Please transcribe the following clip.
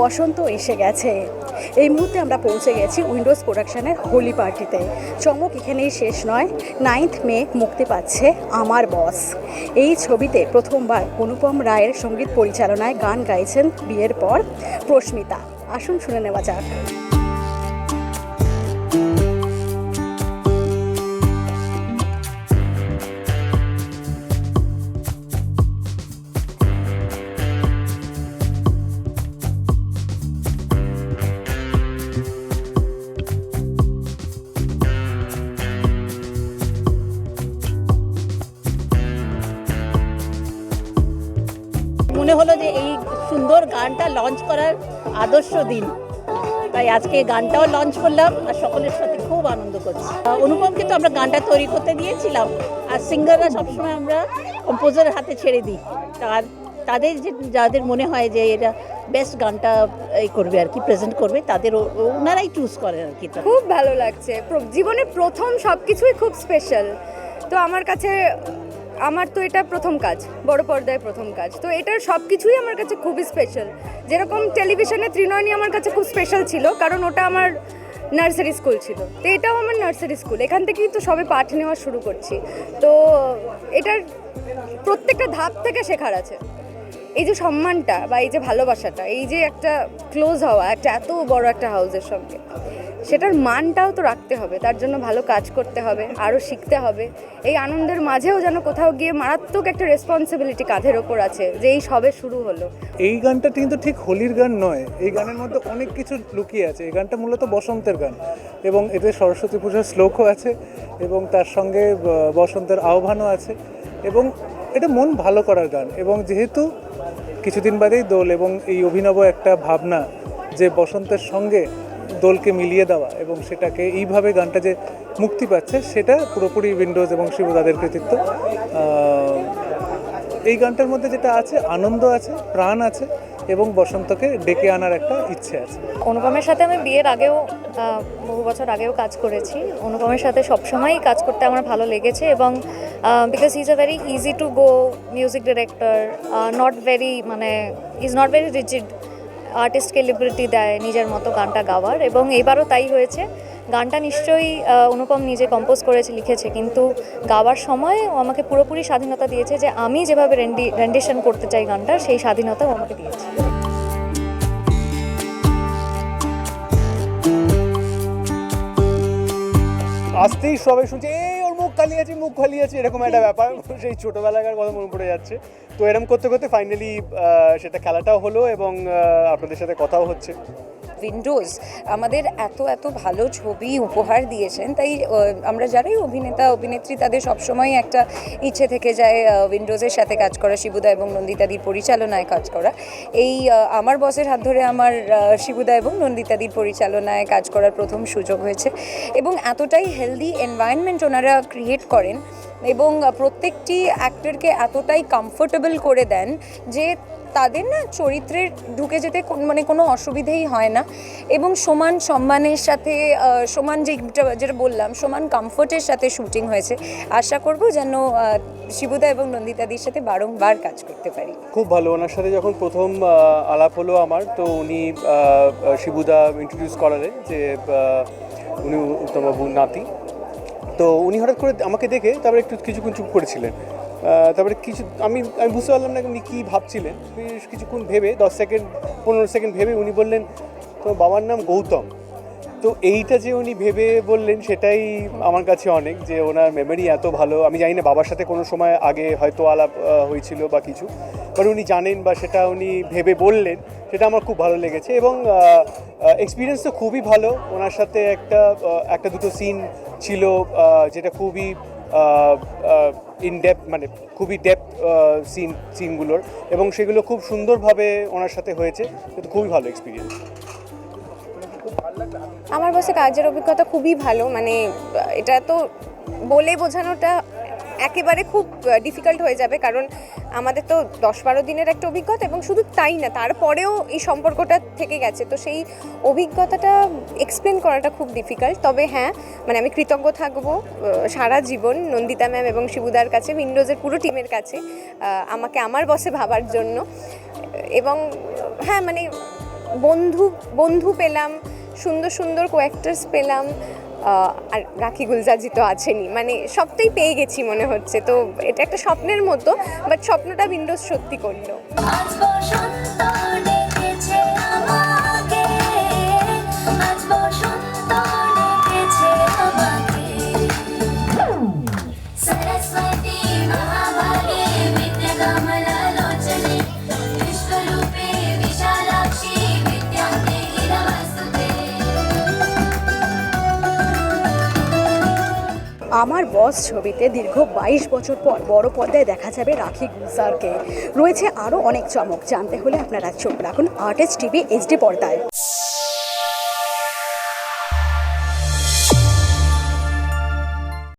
বসন্ত এসে গেছে। এই মুহূর্তে আমরা পৌঁছে গেছি উইন্ডোজ প্রোডাকশানের হোলি পার্টিতে। চমক এখানেই শেষ নয় নাইন্থ মে মুক্তি পাচ্ছে আমার বস এই ছবিতে প্রথমবার অনুপম রায়ের সংগীত পরিচালনায় গান গাইছেন বিয়ের পর প্রস্মিতা আসুন শুনে নেওয়া যাক। সুন্দর গানটা লঞ্চ করার আদর্শ দিন। তাই আজকে গানটাও লঞ্চ করলাম আর সকলের সাথে খুব আনন্দ করছি। অনুপমকে তো আমরা গানটা তৈরি করতে দিয়েছিলাম আর সিঙ্গাররা সবসময় আমরা কম্পোজারের হাতে ছেড়ে দিই। তার, তাদের যে, যাদের মনে হয় যে এরা বেস্ট গানটা এই করবে আর কি প্রেজেন্ট করবে, তাদের ওনারাই চুজ করেন আর কি। খুব ভালো লাগছে। জীবনে প্রথম সব কিছুই খুব স্পেশাল তো আমার কাছে আমার তো এটা প্রথম কাজ, বড় পর্দায় প্রথম কাজ। তো এটার সব কিছুই আমার কাছে খুবই স্পেশাল যেরকম টেলিভিশনে ত্রিনয়নী আমার কাছে খুব স্পেশাল ছিল, কারণ ওটা আমার নার্সারি স্কুল ছিল। তো এটাও আমার নার্সারি স্কুল এখান থেকেই তো সবে পাঠ নেওয়া শুরু করছি। তো এটার প্রত্যেকটা ধাপ থেকে শেখার আছে। এই যে সম্মানটা বা এই যে ভালোবাসাটা, এই যে একটা ক্লোজ হওয়া, একটা এত বড় একটা হাউসের সঙ্গে। সেটার মানটাও তো রাখতে হবে, তার জন্য ভালো কাজ করতে হবে, আরও শিখতে হবে। এই আনন্দের মাঝেও যেন কোথাও গিয়ে মারাত্মক একটা রেসপন্সিবিলিটি কাঁধের ওপর আছে, যে এই সবে শুরু হলো। এই গানটা কিন্তু ঠিক হোলির গান নয়, এই গানের মধ্যে অনেক কিছু লুকিয়ে আছে। এই গানটা মূলত বসন্তের গান এবং এতে সরস্বতী পুজোর শ্লোকও আছে এবং তার সঙ্গে বসন্তের আহ্বানও আছে এবং এটা মন ভালো করার গান এবং যেহেতু কিছুদিন বাদেই দোল এবং এই অভিনব একটা ভাবনা যে বসন্তের সঙ্গে দোলকে মিলিয়ে দেওয়া এবং সেটাকে এইভাবে গানটা যে মুক্তি পাচ্ছে, সেটা পুরোপুরি উইন্ডোজ এবং শিবদাদের কৃতিত্ব। এই গানটার মধ্যে যেটা আছে, আনন্দ আছে, প্রাণ আছে এবং বসন্তকে ডেকে আনার একটা ইচ্ছে আছে। অনুপমের সাথে আমি বিয়ের আগেও বহু বছর আগেও কাজ করেছি। অনুপমের সাথে সবসময়ই কাজ করতে আমার ভালো লেগেছে এবং because is a very easy to go music director not very মানে ইজ নট ভেরি রিজিড আর্টিস্টকে লিবারিটি দেয়, নিজের মতো গানটা গাওয়ার এবং এবারও তাই হয়েছে। গানটা নিশ্চয়ই অনুপম নিজে কম্পোজ করেছে, লিখেছে, কিন্তু গাওয়ার সময় ও আমাকে পুরোপুরি স্বাধীনতা দিয়েছে যে আমি যেভাবে রেন্ডি রেন্ডিশন করতে চাই গানটা সেই স্বাধীনতাও আমাকে দিয়েছে। আসতেই সবাই শুনছে ওর মুখ খালি আছে মুখ খালি আছে এরকম একটা ব্যাপার। সেই ছোটোবেলাকার কথা মনে পড়ে যাচ্ছে। তো এরকম করতে করতে ফাইনালি সেটা খেলাটাও হলো এবং আপনাদের সাথে কথাও হচ্ছে। উইন্ডোজ আমাদের এত এত ভালো ছবি উপহার দিয়েছেন। তাই আমরা যারাই অভিনেতা, অভিনেত্রী, তাদের সবসময় একটা ইচ্ছে থেকে যায় উইন্ডোজের সাথে কাজ করা, শিবুদা এবং নন্দিতাদির পরিচালনায় কাজ করা। এই আমার বসের হাত ধরে আমার শিবুদা এবং নন্দিতাদির পরিচালনায় কাজ করার প্রথম সুযোগ হয়েছে। এবং এতটাই হেলদি এনভায়রনমেন্ট ওনারা ক্রিয়েট করেন এবং প্রত্যেকটি অ্যাক্টরকে এতটাই কমফোর্টেবল করে দেন যে তাদের না চরিত্রের ঢুকে যেতে মানে কোনো অসুবিধেই হয় না। এবং সমান সম্মানের সাথে সমান যেটা যেটা বললাম, সমান কমফোর্টের সাথে শুটিং হয়েছে। আশা করব যেন শিবুদা এবং নন্দিতাদির সাথে বারংবার কাজ করতে পারি। খুব ভালো। ওনার সাথে যখন প্রথম আলাপ হলো আমার, তো উনি শিবুদা ইন্ট্রোডিউস করালেন যে উনি উত্তমবাবুর নাতি। তো উনি হঠাৎ করে আমাকে দেখে তারপরে একটু কিছুক্ষণ চুপ করেছিলেন। তারপরে কিছু, আমি আমি বুঝতে পারলাম না উনি কী ভাবছিলেন। কিছুক্ষণ ভেবে, দশ সেকেন্ড, পনেরো সেকেন্ড ভেবে উনি বললেন, তোমার বাবার নাম গৌতম। তো এইটা যে উনি ভেবে বললেন, সেটাই আমার কাছে অনেক যে ওনার মেমোরি এত ভালো। আমি জানি না বাবার সাথে কোনো সময় আগে হয়তো আলাপ হয়েছিল বা কিছু। বাট উনি জানেন বা সেটা উনি ভেবে বললেন, সেটা আমার খুব ভালো লেগেছে। এবং এক্সপিরিয়েন্স তো খুবই ভালো। ওনার সাথে একটা একটা দুটো সিন ছিল যেটা খুবই ইন ডেপ মানে খুবই ডেপ সিন সিনগুলোর এবং সেগুলো খুব সুন্দরভাবে ওনার সাথে হয়েছে। কিন্তু খুবই ভালো এক্সপিরিয়েন্স আমার বসে কাজের অভিজ্ঞতা খুবই ভালো মানে এটা তো বলে বোঝানোটা একেবারে খুব ডিফিকাল্ট হয়ে যাবে। কারণ আমাদের তো দশ বারো দিনের একটা অভিজ্ঞতা এবং শুধু তাই না, তারপরেও এই সম্পর্কটা থেকে গেছে। তো সেই অভিজ্ঞতাটা এক্সপ্লেন করাটা খুব ডিফিকাল্ট তবে হ্যাঁ মানে আমি কৃতজ্ঞ থাকব সারা জীবন নন্দিতা ম্যাম এবং শিবুদার কাছে উইন্ডোজের পুরো টিমের কাছে আমাকে আমার বসে ভাবার জন্য। এবং হ্যাঁ মানে বন্ধু বন্ধু পেলাম, সুন্দর সুন্দর কোয়াক্টার্স পেলাম আর রাখি গুলজাজি তো আছেনই। মানে সবটাই পেয়ে গেছি মনে হচ্ছে। তো এটা একটা স্বপ্নের মতো বাট স্বপ্নটা উইন্ডোজ সত্যি করল। আমার বস ছবিতে দীর্ঘ বাইশ বছর পর বড় পর্দায় দেখা যাবে রাখি গুলজারকে। রয়েছে আরও অনেক চমক। জানতে হলে আপনারা চোখ রাখুন আর্টিস্ট টিভি এইচডি পর্দায়।